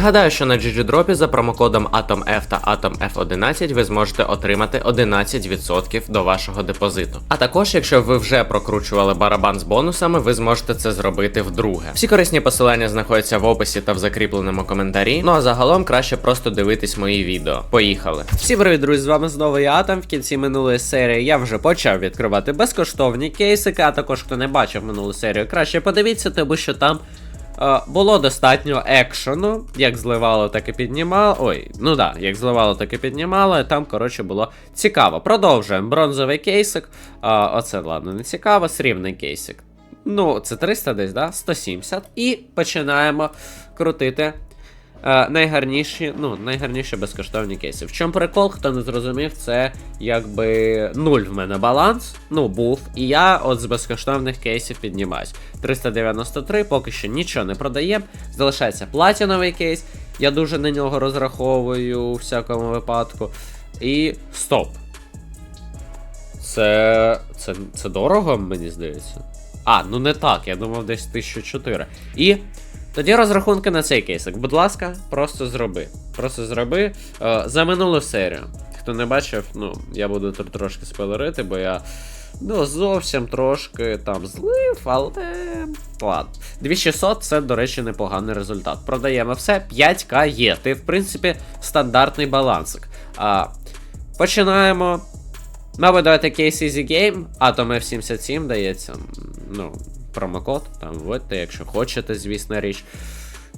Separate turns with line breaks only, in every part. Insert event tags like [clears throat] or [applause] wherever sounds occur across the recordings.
Нагадаю, що на GGDrop за промокодом AtomF та AtomF11 ви зможете отримати 11% до вашого депозиту. А також, якщо ви вже прокручували барабан з бонусами, ви зможете це зробити вдруге. Всі корисні посилання знаходяться в описі та в закріпленому коментарі. Ну а загалом краще просто дивитись мої відео. Поїхали!
Всім привіт, друзі, з вами знову я Атом. В кінці минулої серії я вже почав відкривати безкоштовні кейсики, а також хто не бачив минулу серію, краще подивіться, тому що там було достатньо екшену, як зливало, так і піднімало. Ой, ну да, як зливало, так і піднімало. і Там, коротше, було цікаво. Продовжуємо. Бронзовий кейсик. Е, оце, ладно, не цікаво, срібний кейсик. Ну, це 300 десь, да? 170. І починаємо крутити Е, найгарніші, ну, найгарніші безкоштовні кейси. В чому прикол, хто не зрозумів, це якби нуль в мене баланс. Ну, був. І я от з безкоштовних кейсів піднімаюсь. 393, поки що нічого не продаємо. Залишається платіновий кейс. Я дуже на нього розраховую у всякому випадку. І стоп. Це. Це, це дорого, мені здається. А, ну не так, я думав десь 1004. І тоді розрахунки на цей кейсик. Будь ласка, просто зроби. Просто зроби е, за минулу серію. Хто не бачив, ну, я буду тут трошки спойлерити, бо я. Ну, зовсім трошки там злив, але. Ладно. 2600 це, до речі, непоганий результат. Продаємо все, 5к є. Ти, в принципі, стандартний балансик. А, Починаємо. Мабуть, давайте кейс Easy Game, Atom F77 дається. Ну, промокод, там вводьте, якщо хочете, звісно річ.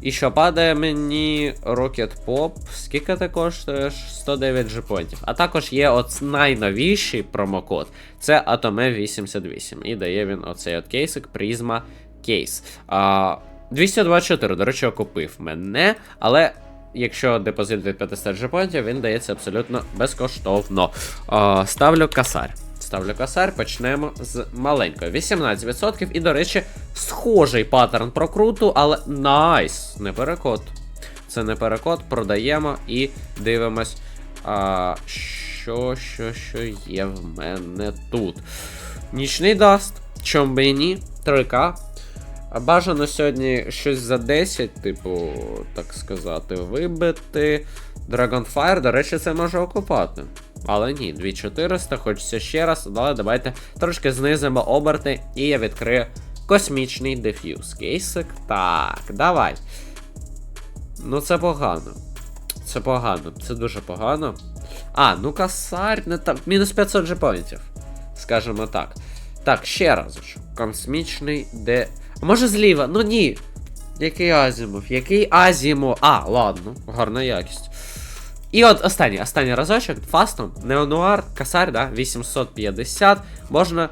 І що падає мені Rocket Pop, скільки ти коштуєш? 109 джепонтів. А також є от найновіший промокод. Це Atome 88. І дає він оцей от кейсик Prisma Case. А, 224, до речі, окупив мене, але. Якщо депозит від 500 джепонтів, він дається абсолютно безкоштовно. А, ставлю касар. Ставлю косарь, почнемо з маленької. 18%. І, до речі, схожий паттерн прокруту, але найс, не перекод. Це не перекод, продаємо і дивимось, а, що, що, що є в мене тут. Нічний даст, чом би і ні, 3К. Бажано сьогодні щось за 10, типу, так сказати, вибити. Dragonfire, до речі, це може окупати. Але ні, 2400, хочеться ще раз, але давайте трошки знизимо оберти, і я відкрию космічний деф'юз. Кейсик. Так, давай. Ну, це погано. Це погано, це дуже погано. А, ну косарь не там. Мінус 500 джепоінтів. Скажімо так. Так, ще раз. Космічний де. А може зліва? Ну ні. Який Азімов? Який Азімов? А, ладно, гарна якість. І от останній останній разочок, фастом, Неонуар, Касар, да, 850. Можна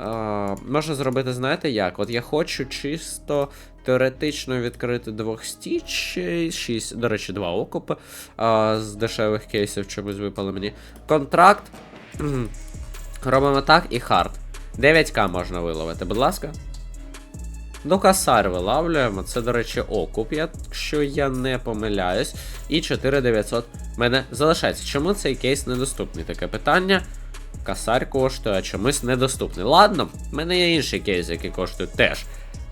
е, можна зробити, знаєте як? От я хочу чисто теоретично відкрити двох стічей, 6, до речі, два окупи е, з дешевих кейсів чомусь випали мені. Контракт. [clears throat] Робимо так і хард. 9к можна виловити, будь ласка. До касар вилавлюємо. Це, до речі, окуп, якщо я не помиляюсь. І 4900 в мене залишається. Чому цей кейс недоступний? Таке питання. Касар коштує, а чомусь недоступний. Ладно, в мене є інший кейс, який коштує теж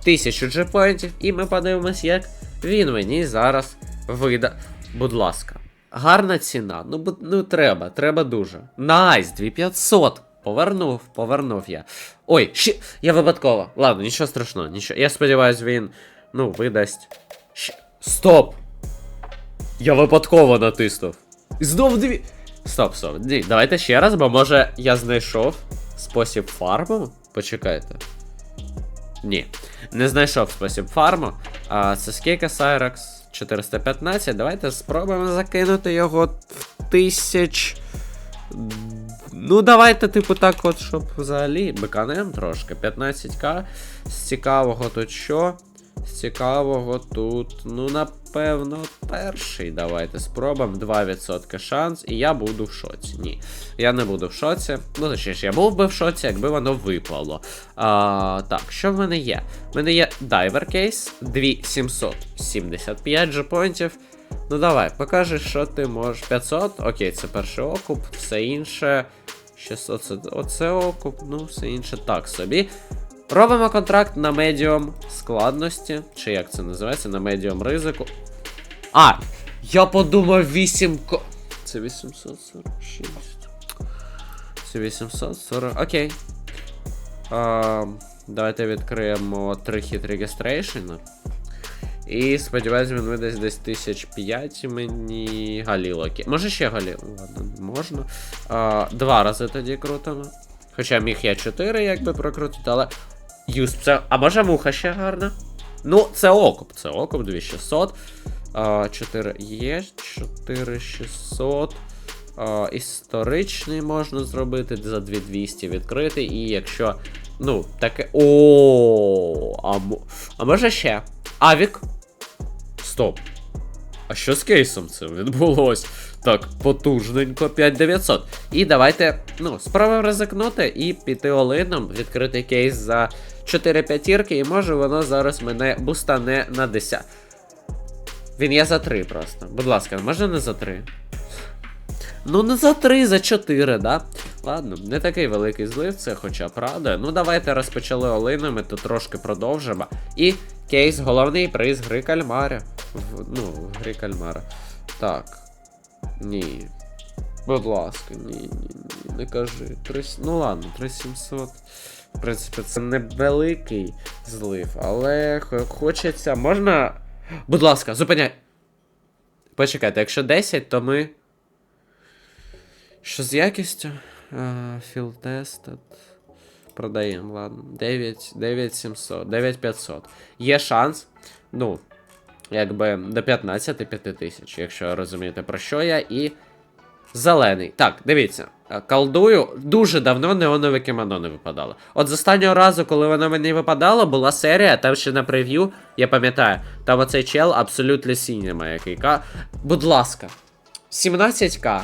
1000 джепоінтів, і ми подивимось, як він мені зараз вида. Будь ласка. Гарна ціна. Ну, ну треба, треба дуже. Найс, 2500. Повернув, повернув я. Ой, ще. Я випадково. Ладно, нічого страшного, нічого. Я сподіваюся, він. Ну, видасть. Ще. Стоп! Я випадково натиснув. Знов дві. Стоп, стоп. Давайте ще раз, бо може я знайшов спосіб фарму. Почекайте. Ні. Не знайшов спосіб фарму. А це скільки Cyrax? 415. Давайте спробуємо закинути його в тисяч. Ну, давайте, типу, так, от, щоб взагалі беканем трошки. 15к. З цікавого тут що? З цікавого тут. Ну, напевно, перший. Давайте спробуємо. 2% шанс. І я буду в шоці. Ні. Я не буду в шоці. Ну, точніше, я був би в шоці, якби воно випало. А, Так, що в мене є? В мене є дайвер кейс, 2775 джепонтів. Ну давай, покажи, що ти можеш. 500, окей, це перший окуп, все інше. 600, це, оце окуп, ну, все інше так собі. Робимо контракт на медіум складності, чи як це називається, на медіум ризику. А! Я подумав 8 ко. Це 846. Це 840. Окей. А, давайте відкриємо 3 хіт регістрейшена. І сподіваюсь, він видасть десь 1005 мені Галіло. окей. Може ще Галіло? Ладно, можна. А, два рази тоді крутимо. Хоча міг я 4 якби прокрутити, але. Юсп, це. А може муха ще гарна? Ну, це окуп, це окуп 2600. А, 4 є, 4600. А, історичний можна зробити за 2200 відкрити. І якщо. Ну, таке. О, а, а може ще? Авік. Стоп. А що з кейсом цим відбулось? Так, потужненько 5900. І давайте, ну, спробуємо ризикнути і піти олином, відкрити кейс за 4 п'ятірки, і може воно зараз мене бустане на 10. Він є за 3 просто. Будь ласка, можна не за 3? Ну, не за 3, за 4, да? Ладно, не такий великий злив, це хоча правда. Ну, давайте розпочали олинами, то трошки продовжимо. І кейс, головний приз гри кальмаря. В, ну, в грі кальмара. Так. Ні. Будь ласка, ні, ні, ні, не кажи. Три, ну ладно, 3700. В принципі, це невеликий злив, але хочеться. Можна. Будь ласка, зупиняй. Почекайте, якщо 10, то ми. Що з якістю? Філ тестед. Продаємо, ладно. 9, 9700, 9500. Є шанс. Ну, якби до 15-5 тисяч, якщо розумієте про що я. І. Зелений. Так, дивіться. Колдую дуже давно неонове кімоно не випадало. От з останнього разу, коли воно мені випадало, була серія, там ще на прев'ю, я пам'ятаю, там оцей чел абсолютно сінема, який. Будь ласка, 17к.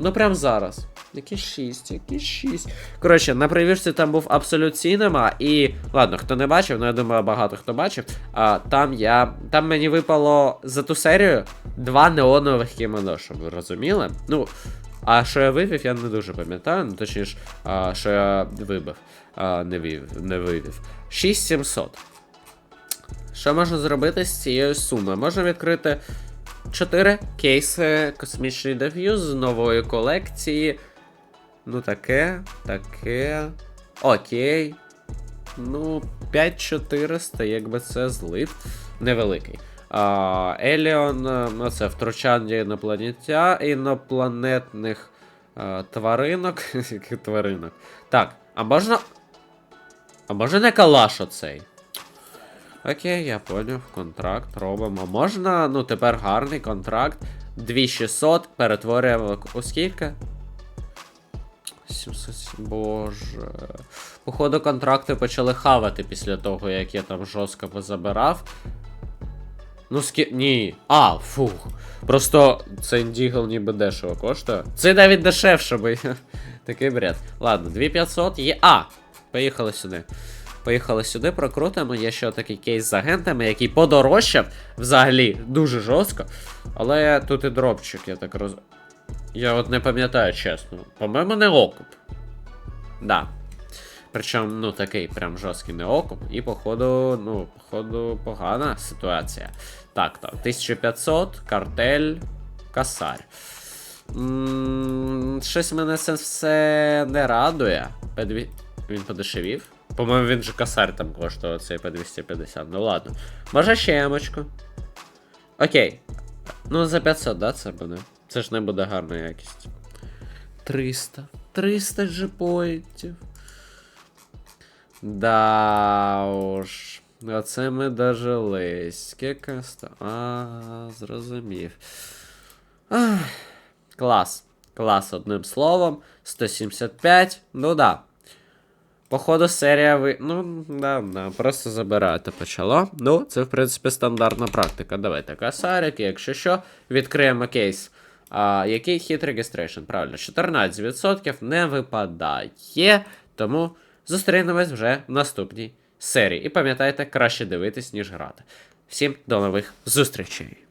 Ну прям зараз. Які 6, які 6. Коротше, на прев'юшці там був абсолют Сінема, і. Ладно, хто не бачив, ну я думаю, багато хто бачив. А, там я. Там мені випало за ту серію два неонових кімоно, щоб ви розуміли. Ну, а що я вивів, я не дуже пам'ятаю. Ну, точніше, а, що я вибив. А, не вивів, не вивів. 6700. Що можна зробити з цією сумою? Можна відкрити 4 кейси космічний деф'юз з нової колекції. Ну, таке, таке. Окей. Ну, 5400, якби це злив. Невеликий. А, Еліон, е, ну це втручання інопланетя, інопланетних а, тваринок. Яких [laughs] тваринок? Так, а можна. А може не калаш оцей? Окей, я поняв, контракт робимо. Можна, ну тепер гарний контракт. 2600 перетворюємо у скільки? 700, боже. Походу, контракти почали хавати після того, як я там жорстко позабирав. Ну, скі... Ні. А, фух. Просто цей індігл ніби дешево коштує. Це навіть дешевше, бо [laughs] такий бред. Ладно, 2500 є. А! Поїхали сюди. Поїхали сюди, прокрутимо. Є ще такий кейс з агентами, який подорожчав взагалі дуже жорстко. Але тут і дропчик, я так роз. Я от не пам'ятаю чесно. По-моєму, не окуп. Да. Причому, ну, такий прям жорсткий не окуп. І, походу, ну, походу, погана ситуація. Так, так. 1500, картель, касарь. М, Щось мене це все не радує. P2... Він подешевів. По-моєму, він же касар там коштував цей по 250. Ну ладно. Може ще ямочку. Окей. Ну, за 500, да, це буде. Це ж не буде гарна якість. 300. 300 джипоїтів. Да уж. Оце ми дожились. Скільки ста. А, зрозумів. Ах, клас. Клас, одним словом. 175. Ну да. Походу, серія ви. Ну, да, да, просто забирати почало. Ну, це, в принципі, стандартна практика. Давайте касарик, якщо що, відкриємо кейс. А, який хіт регістрейшн? Правильно, 14% не випадає. Тому зустрінемось вже в наступній серії. І пам'ятайте, краще дивитись, ніж грати. Всім до нових зустрічей!